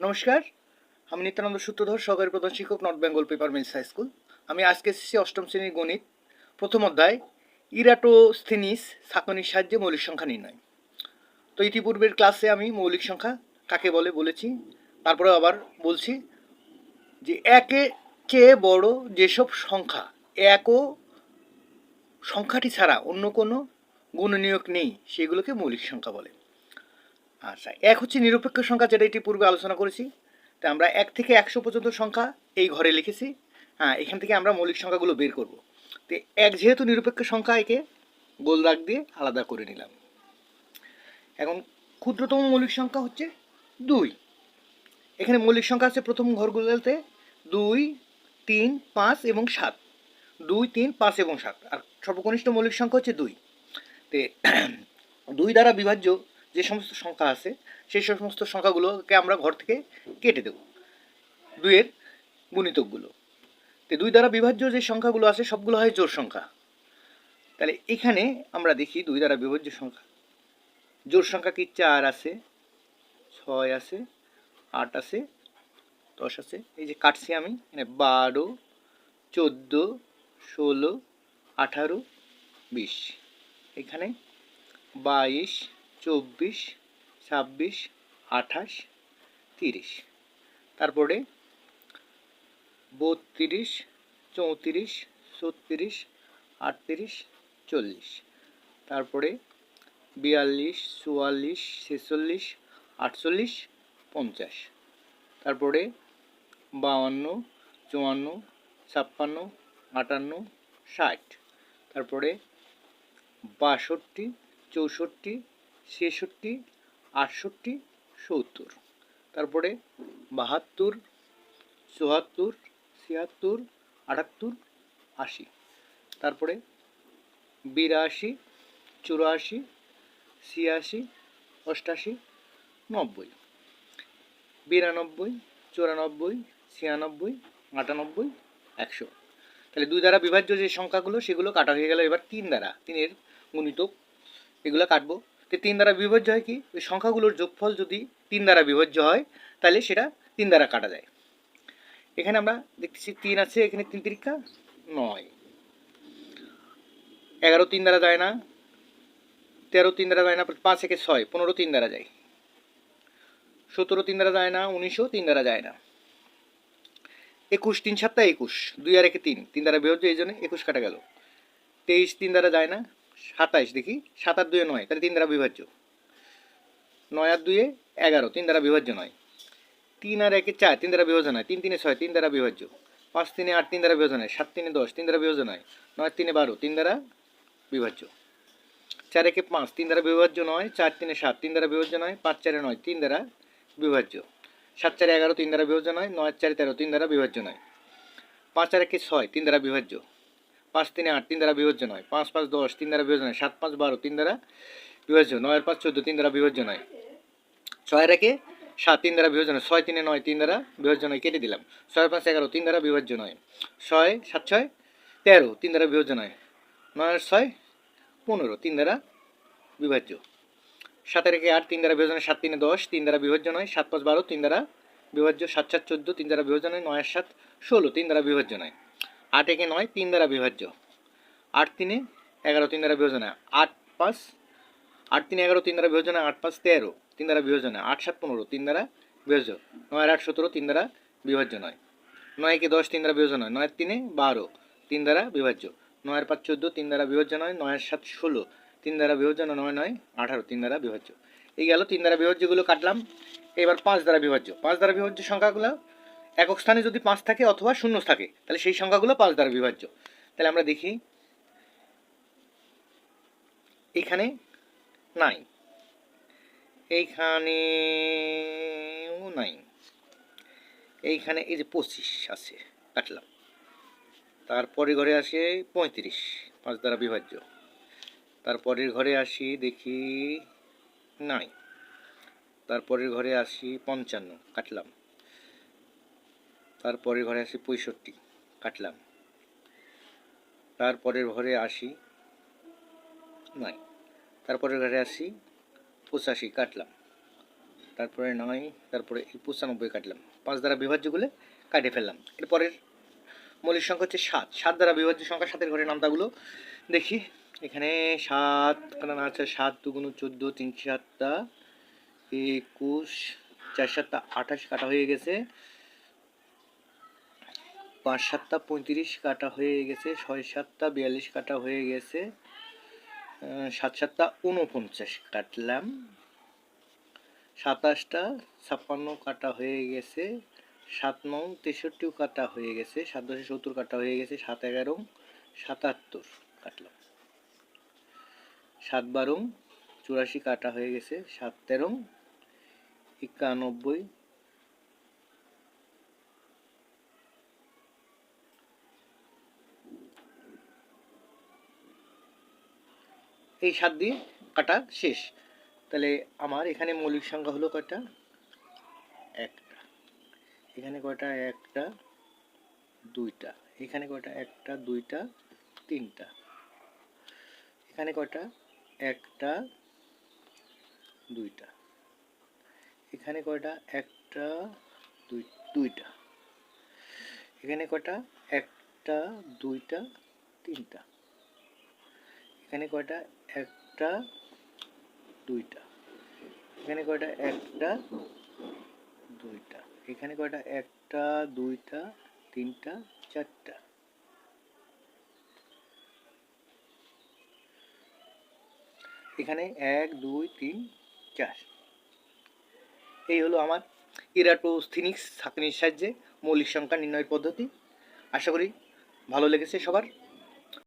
নমস্কার, আমি নিত্যানন্দ সূত্রধর, সহকারী প্রধান শিক্ষক North Bengal paper mills high school আমি আজকে এসেছি অষ্টম শ্রেণির গণিত, প্রথম অধ্যায়, ইরাটোস্থিনিস ছাঁকনির সাহায্যে মৌলিক সংখ্যা নির্ণয়। তো ইতিপূর্বের ক্লাসে আমি মৌলিক সংখ্যা কাকে বলে বলেছি, তারপরে আবার বলছি যে একে চেয়ে বড় যেসব সংখ্যা, এক ও সংখ্যাটি ছাড়া অন্য কোনো গুণনীয়ক নেই, সেগুলোকে মৌলিক সংখ্যা বলে। আচ্ছা এক হচ্ছে নিরপেক্ষ সংখ্যা যেটা এটি পূর্বে আলোচনা করেছি। তা আমরা এক থেকে একশো পর্যন্ত সংখ্যা এই ঘরে লিখেছি। হ্যাঁ এখান থেকে আমরা মৌলিক সংখ্যাগুলো বের করব। তো এক যেহেতু নিরপেক্ষ সংখ্যা, একে গোল দাগ দিয়ে আলাদা করে নিলাম। এখন ক্ষুদ্রতম মৌলিক সংখ্যা হচ্ছে দুই। এখানে মৌলিক সংখ্যা আছে প্রথম ঘরগুলোতে দুই, তিন, পাঁচ এবং সাত। দুই, তিন, পাঁচ এবং সাত। আর সর্বকনিষ্ঠ মৌলিক সংখ্যা হচ্ছে দুই। তে দুই দ্বারা বিভাজ্য যে সমস্ত সংখ্যা আছে, সেই সমস্ত সংখ্যাগুলোকে আমরা ঘর থেকে কেটে দেব। দুইয়ের গুণিতকগুলো। তো দুই দ্বারা বিভাজ্য যে সংখ্যাগুলো আছে, সবগুলো হয় জোড় সংখ্যা। তাহলে এখানে আমরা দেখি দুই দ্বারা বিভাজ্য সংখ্যা। জোড় সংখ্যা কি চার আছে, ছয় আছে, আট আছে, দশ আছে। এই যে কাটছি আমি, এখানে বারো, চোদ্দ, ষোলো, আঠারো, বিশ। এখানে বাইশ চব্বিশ, ছাব্বিশ, আঠাশ, তিরিশ। তারপরে বত্রিশ, চৌত্রিশ, ছত্রিশ, আটত্রিশ, চল্লিশ। তারপরে বিয়াল্লিশ, চুয়াল্লিশ, ছেচল্লিশ, আটচল্লিশ, পঞ্চাশ। তারপরে বাউান্ন চুয়ান্ন, ছাপ্পান্ন, আটান্ন, ষাট। তারপরে বাষট্টি, চৌষট্টি ছেষট্টি, আটষট্টি, সত্তর। তারপরে বাহাত্তর, চুয়াত্তর, ছিয়াত্তর, আটাত্তর, আশি। তারপরে বিরাশি, চুরাশি, ছিয়াশি, অষ্টাশি, নব্বই। বিরানব্বই, চুরানব্বই, ছিয়ানব্বই, আটানব্বই, একশো। তাহলে দুই দ্বারা বিভাজ্য যে সংখ্যাগুলো, সেগুলো কাটা হয়ে গেল এবার তিন দ্বারা। তিনের গুণিতক এগুলো কাটবো। তো তিন দ্বারা বিভাজ্য হয় কি ওই সংখ্যাগুলোর যোগফল যদি তিন দ্বারা বিভাজ্য হয় তাহলে সেটা তিন দ্বারা কাটা যায় এখানে আমরা দেখতেছি তিন আছে এখানে তিন তিরিকা নয় এগারো তিন দ্বারা যায় না তেরো তিন দ্বারা যায় না পাঁচ একে ছয় পনেরো তিন দ্বারা যায় সতেরো তিন দ্বারা যায় না উনিশও তিন দ্বারা যায় না একুশ তিন সাতটা একুশ দুই আর একে তিন তিন দ্বারা বিভাজ্য এই জন্য একুশ কাটা গেল তেইশ তিন দ্বারা যায় না সাতাইশ দেখি সাত আর দুয়ে নয় তাহলে তিন দ্বারা বিভাজ্য নয় আর দুয়ে এগারো তিন দ্বারা বিভাজ্য নয় তিন আর একে চার তিন দ্বারা বিভাজন হয় তিন তিনে ছয় তিন দ্বারা বিভাজ্য পাঁচ তিনে আট তিন দ্বারা বিভাজন হয় সাত তিনে দশ তিন দ্বারা বিভাজন হয় নয় তিনে বারো তিন দ্বারা বিভাজ্য চার একে পাঁচ তিন দ্বারা বিভাজ্য নয় চার তিনে সাত তিন দ্বারা বিভাজ্য নয় পাঁচ চারে নয় তিন দ্বারা বিভাজ্য সাত চারে এগারো তিন দ্বারা বিভাজ্য নয় নয় চারে তেরো তিন দ্বারা বিভাজ্য নয় পাঁচ আর একে ছয় তিন দ্বারা বিভাজ্য পাঁচ তিনে আট তিন দ্বারা বিভাজ্য নয় পাঁচ পাঁচ দশ তিন দ্বারা বিভাজ্য নয় সাত পাঁচ বারো তিন দ্বারা বিভাজ্য নয়ের পাঁচ চোদ্দ তিন দ্বারা বিভাজ্য নয় ছয় রেখে সাত তিন দ্বারা বিভাজ্য নয় ছয় তিনে নয় তিন দ্বারা বিভাজ্য নয় কেটে দিলাম ছয় পাঁচ এগারো তিন দ্বারা বিভাজ্য নয় ছয় সাত ছয় তেরো তিন দ্বারা বিভাজ্য নয় নয়ের ছয় পনেরো তিন দ্বারা বিভাজ্য সাতের রেখে আট তিন দ্বারা বিভাজ্য নয় সাত তিনে দশ তিন দ্বারা বিভাজ্য নয় সাত পাঁচ বারো তিন দ্বারা বিভাজ্য সাত সাত চোদ্দ তিন দ্বারা বিভাজ্য নয় নয় সাত ষোলো তিন দ্বারা বিভাজ্য নয় আট একে নয় তিন দ্বারা বিভাজ্য আট তিনে এগারো তিন দ্বারা বিভাজ্য নয় আট পাঁচ আট তিন এগারো তিন দ্বারা বিভাজ্য নয় আট পাঁচ তেরো তিন দ্বারা বিভাজ্য নয় আট সাত পনেরো তিন দ্বারা বিভাজ্য নয় আট সতেরো তিন দ্বারা বিভাজ্য নয় নয় একে দশ তিন দ্বারা বিভাজ্য নয় নয়ের তিনে বারো তিন দ্বারা বিভাজ্য নয়ের পাঁচ চোদ্দ তিন দ্বারা বিভাজ্য নয় নয়ের সাত ষোলো তিন দ্বারা বিভাজ্য নয় নয় আঠারো তিন দ্বারা বিভাজ্য এই গেল তিন দ্বারা বিভাজ্যগুলো কাটলাম এবার পাঁচ দ্বারা বিভাজ্য পাঁচ দ্বারা বিভাজ্য সংখ্যাগুলো একক স্থানে যদি পাঁচ থাকে অথবা শূন্য থাকে, তাহলে সেই সংখ্যাগুলো পাঁচ দ্বারা বিভাজ্য। তাহলে আমরা দেখি, এখানে নাই। এইখানে নাই। এইখানে এই যে পঁচিশ আছে, কাটলাম। তারপরে ঘরে আসে পঁয়ত্রিশ, পাঁচ দ্বারা বিভাজ্য। তারপরের ঘরে আসি, দেখি নাই। তারপরের ঘরে আসি পঞ্চান্ন, কাটলাম। তারপরের ঘরে আসি পঁয়ষট্টি, কাটলাম। তারপরের ঘরে আসি নয় তারপরের ঘরে আসি পঁচাশি, কাটলাম। তারপরে নয়, তারপরে পঁচানব্বই কাটলাম। পাঁচ দ্বারা বিভাজ্যগুলো কাটে ফেললাম। এরপরের মৌলিক সংখ্যা হচ্ছে সাত। সাত দ্বারা বিভাজ্য সংখ্যা সাতের ঘরের নামতাগুলো দেখি। এখানে সাত কারণ আছে সাত, দুগুণ চোদ্দ, তিন সাতটা, একুশ, চার সাতটা, আঠাশ কাটা হয়ে গেছে। পাঁচ সাতটা পঁয়ত্রিশ কাটা হয়ে গেছে ছয় সাতটা বিয়াল্লিশ কাটা হয়ে গেছে সাত সাতটা উনপঞ্চাশ কাটলাম, সাতাশটা ছাপ্পান্ন কাটা হয়ে গেছে, সাত নং তেষট্টিও কাটা হয়ে গেছে সাত দশে সত্তর কাটা হয়ে গেছে, সাত এগারো সাতাত্তর কাটলাম, সাত বারো চুরাশি কাটা হয়ে গেছে, সাত তেরো একানব্বই এই সাত দিয়ে কাটা শেষ। তাহলে আমার এখানে মৌলিক সংখ্যা হলো কয়টা? একটা। এখানে কয়টা? একটা, দুইটা। এখানে কয়টা? একটা, দুইটা, তিনটা। এখানে কয়টা? একটা, দুইটা। এখানে কয়টা? একটা, দুই, দুইটা। এখানে কয়টা? একটা, দুইটা, তিনটা। এখানে কয়টা? একটা, দুইটা। এখানে কয়টা? একটা, দুইটা। এখানে কয়টা? একটা, দুইটা, তিনটা, চারটা। এখানে এক, দুই, তিন, চার। এই হলো আমার ইরাটোস্থিনিক্স ছাঁকনির সাহায্যে মৌলিক সংখ্যা নির্ণয়ের পদ্ধতি। আশা করি ভালো লেগেছে সবার।